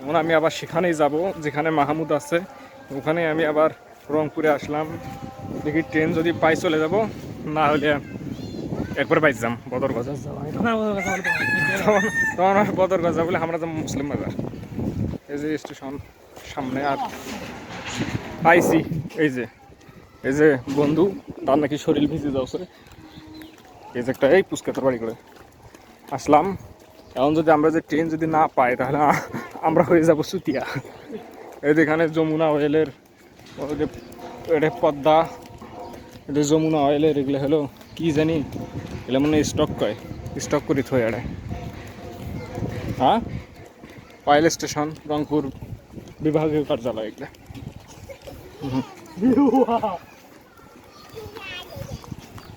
এখন আমি আবার সেখানেই যাব, যেখানে মাহমুদ আছে। ওখানে আমি আবার রংপুরে আসলাম। দেখি ট্রেন যদি পাই চলে যাব, না হলে একবার বাইক যাম, বদর গজা। তখন বদর গজা বলে আমরা যাব মুসলিম বাজার। এই যে স্টেশন সামনে আর পাইছি এই যে এই যে বন্ধু, তার নাকি শরীর ভিজে যাচ্ছে এই যে একটা, এই পুষ্কাতের বাড়ি করে। আসলাম। এখন যদি আমরা যে ট্রেন যদি না পাই, তাহলে আমরা হয়ে যাব সুতিয়া। এখানে যমুনা অয়েলের যে এটা পদ্মা এটা যমুনা অয়েলের এগুলো হলো কি জানি? এগুলো মনে স্টক কয় স্টক করে থই এটা হ্যাঁ? অয়েল স্টেশন রংপুর বিভাগীয় কার্যালয় এগুলো।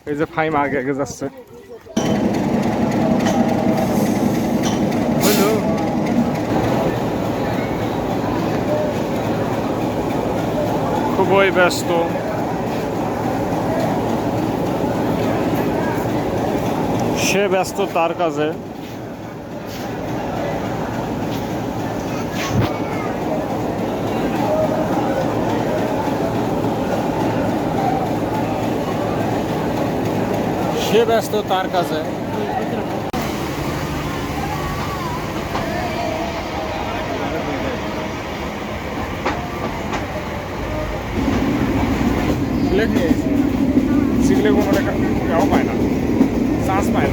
এই যে ফাইম আগে আগে যাচ্ছে। খুবই ব্যস্ত সে ব্যস্ত তার কাজে সে ব্যস্ত তার কাছে শিখলে শিখলে কোনো লেখা পায় না। চান্স পায় না।